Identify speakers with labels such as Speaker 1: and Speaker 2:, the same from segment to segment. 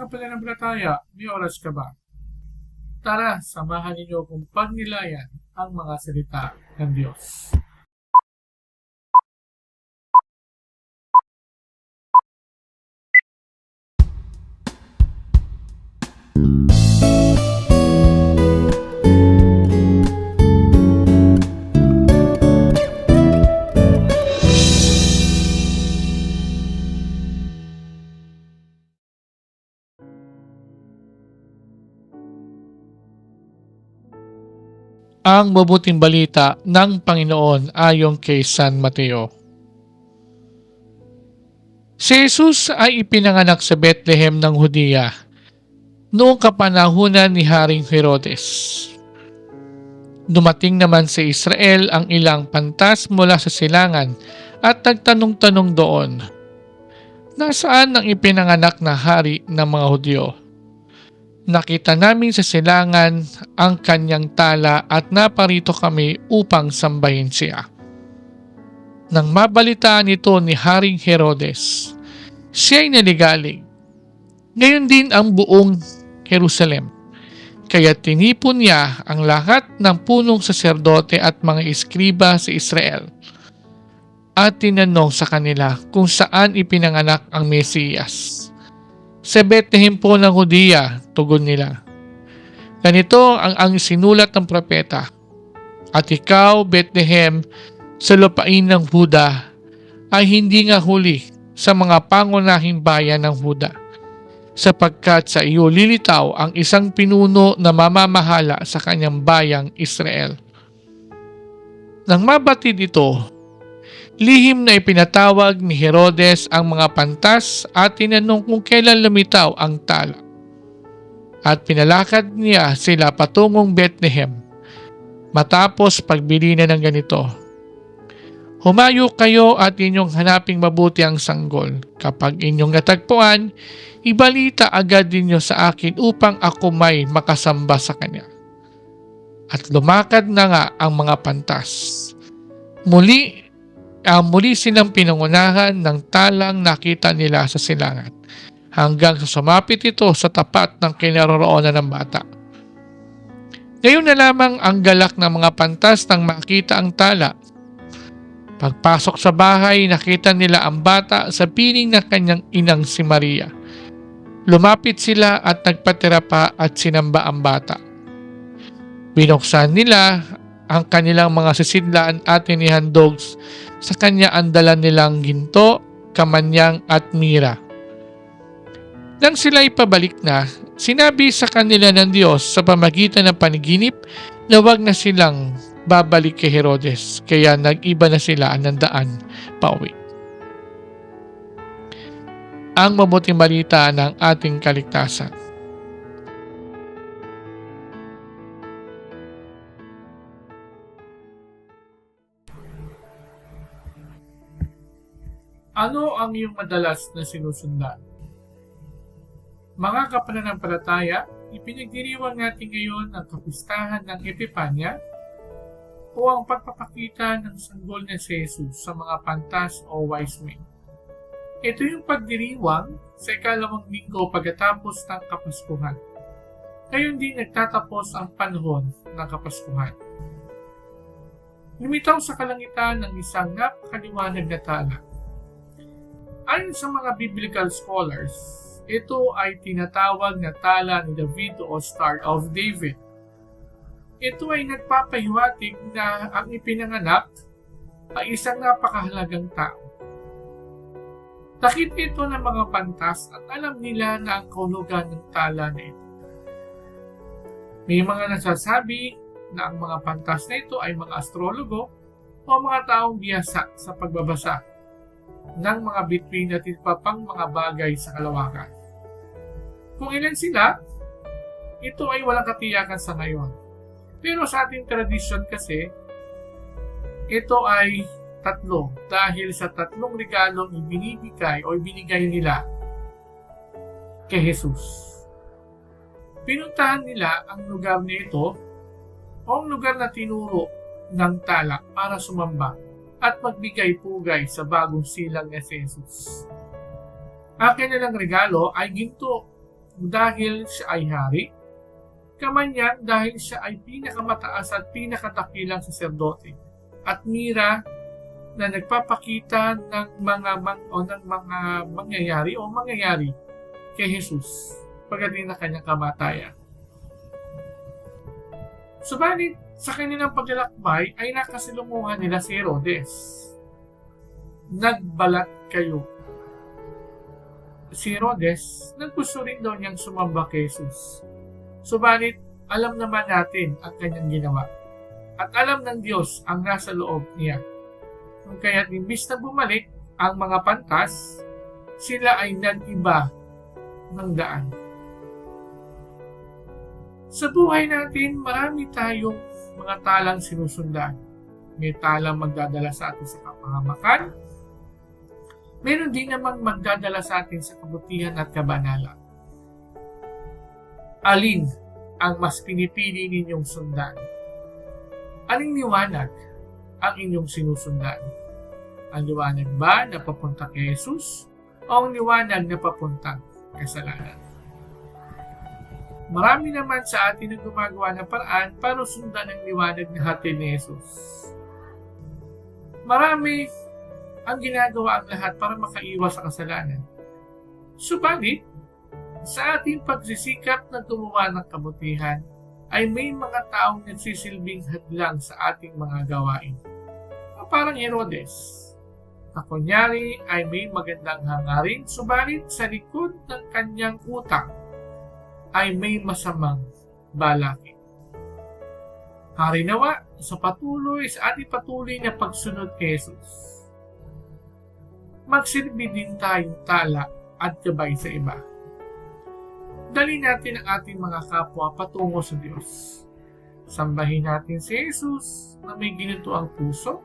Speaker 1: kapanampalataya, may oras ka ba? Tara, samahan ninyo kung pagnilayan ang mga salita ng Diyos. Ang mabuting balita ng Panginoon ayon kay San Mateo. Si Jesus ay ipinanganak sa Bethlehem ng Hudiya noong kapanahunan ni Haring Herodes. Dumating naman sa Israel ang ilang pantas mula sa silangan at nagtanong-tanong doon, Nasaan ang ipinanganak na hari ng mga Hudyo? Nakita namin sa silangan ang kanyang tala at naparito kami upang sambahin siya. Nang mabalitaan ito ni Haring Herodes, siya'y naligalig. Ngayon din ang buong Jerusalem. Kaya tinipon niya ang lahat ng punong saserdote at mga iskriba sa Israel at tinanong sa kanila kung saan ipinanganak ang Mesiyas. Sa Bethlehem po ng Hudiya, tugon nila. Ganito ang ang sinulat ng propeta. At ikaw, Bethlehem, sa lupain ng Huda, ay hindi nga huli sa mga pangunahing bayan ng Huda, sapagkat sa iyo lilitaw ang isang pinuno na mamamahala sa kanyang bayang Israel. Nang mabatid ito, Lihim na ipinatawag ni Herodes ang mga pantas at tinanong kung kailan lumitaw ang tala. At pinalakad niya sila patungong Bethlehem. Matapos pagbili na ng ganito. Humayo kayo at inyong hanaping mabuti ang sanggol. Kapag inyong natagpuan, ibalita agad ninyo sa akin upang ako may makasamba sa kanya. At lumakad na nga ang mga pantas. Muli uh, muli silang pinangunahan ng talang nakita nila sa silangan hanggang sa sumapit ito sa tapat ng kinaroroonan ng bata. Ngayon na lamang ang galak ng mga pantas nang makita ang tala. Pagpasok sa bahay, nakita nila ang bata sa piling ng kanyang inang si Maria. Lumapit sila at nagpatira pa at sinamba ang bata. Binuksan nila ang kanilang mga sisidlaan at inihandog sa kanya ang dala nilang ginto, kamanyang at mira. Nang sila pabalik na, sinabi sa kanila ng Diyos sa pamagitan ng paniginip na wag na silang babalik kay Herodes, kaya nag-iba na sila ng daan pauwi. Ang mabuting balita ng ating kaligtasan. Ano ang iyong madalas na sinusundan? Mga kapananampalataya, ipinagdiriwang natin ngayon ang kapistahan ng Epipanya o ang pagpapakita ng sanggol na si Jesus sa mga pantas o wise men. Ito yung pagdiriwang sa ikalawang linggo pagkatapos ng Kapaskuhan. Ngayon din nagtatapos ang panahon ng Kapaskuhan. Lumitaw sa kalangitan ng isang napakaliwanag na tala Ayon sa mga biblical scholars, ito ay tinatawag na tala ni David o Star of David. Ito ay nagpapahiwatig na ang ipinanganak ay isang napakahalagang tao. Takit ito ng mga pantas at alam nila na ang kahulugan ng tala na ito. May mga nasasabi na ang mga pantas na ito ay mga astrologo o mga taong biyasa sa pagbabasa ng mga bituin at iba pang mga bagay sa kalawakan. Kung ilan sila, ito ay walang katiyakan sa ngayon. Pero sa ating tradisyon kasi, ito ay tatlo dahil sa tatlong regalong ibinibigay o ibinigay nila kay Jesus. Pinuntahan nila ang lugar nito o ang lugar na tinuro ng talak para sumamba at magbigay-pugay sa bagong silang ni Jesus. Ang kanilang regalo ay ginto dahil siya ay hari, kamanyan dahil siya ay pinakamataas at pinakatakilang saserdote, at mira na nagpapakita ng mga mang, o ng mga mangyayari o mangyayari kay Jesus pagdating na kanyang kamatayan. Subalit, sa kanilang paglalakbay ay nakasilunguhan nila si Herodes. Nagbalat kayo. Si Herodes, naggusto rin daw niyang sumamba kay Jesus. Subalit, alam naman natin ang kanyang ginawa. At alam ng Diyos ang nasa loob niya. Kung kaya't imbis na bumalik ang mga pantas, sila ay nag-iba ng daan. Sa buhay natin, marami tayong mga talang sinusundan. May talang magdadala sa atin sa kapahamakan. Meron din namang magdadala sa atin sa kabutihan at kabanalan. Alin ang mas pinipili ninyong sundan? Aling liwanag ang inyong sinusundan? Ang liwanag ba na papunta kay Jesus o ang liwanag na papuntang kasalanan? Marami naman sa atin ang gumagawa ng paraan para sundan ang liwanag na hatid ni Jesus. Marami ang ginagawa ang lahat para makaiwas sa kasalanan. Subalit, sa ating pagsisikap na gumawa ng kabutihan, ay may mga taong nagsisilbing hadlang sa ating mga gawain. Parang Herodes, na kunyari ay may magandang hangarin, subalit sa likod ng kanyang utak ay may masamang balakid. Hari nawa sa patuloy sa ating patuloy na pagsunod kay Jesus. Magsilbi din tayong tala at gabay sa iba. Dali natin ang ating mga kapwa patungo sa Diyos. Sambahin natin si Jesus na may ginito ang puso.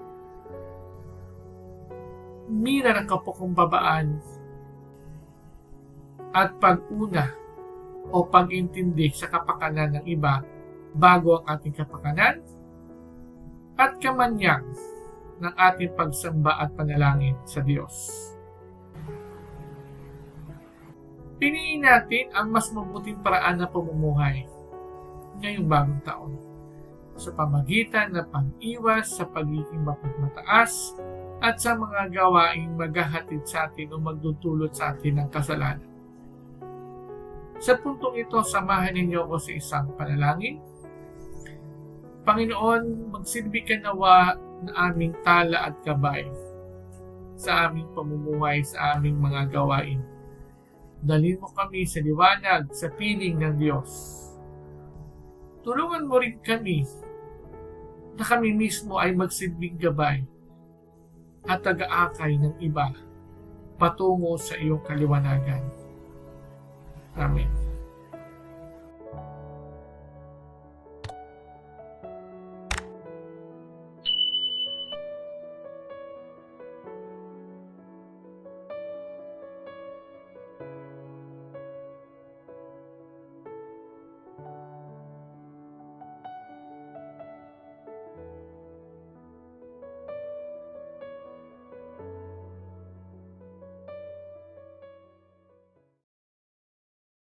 Speaker 1: Mira ng kapukumbabaan at pag-una o pag-intindi sa kapakanan ng iba bago ang ating kapakanan at kamanyang ng ating pagsamba at panalangin sa Diyos. Piniin natin ang mas mabuting paraan na pamumuhay ngayong bagong taon sa pamagitan ng pag-iwas sa pagiging mapagmataas at sa mga gawaing maghahatid sa atin o magdudulot sa atin ng kasalanan. Sa puntong ito, samahan ninyo ako sa isang panalangin. Panginoon, magsilbi ka nawa na aming tala at gabay sa aming pamumuhay, sa aming mga gawain. Dalhin mo kami sa liwanag, sa piling ng Diyos. Tulungan mo rin kami na kami mismo ay magsilbing gabay at taga-akay ng iba patungo sa iyong kaliwanagan. Amin.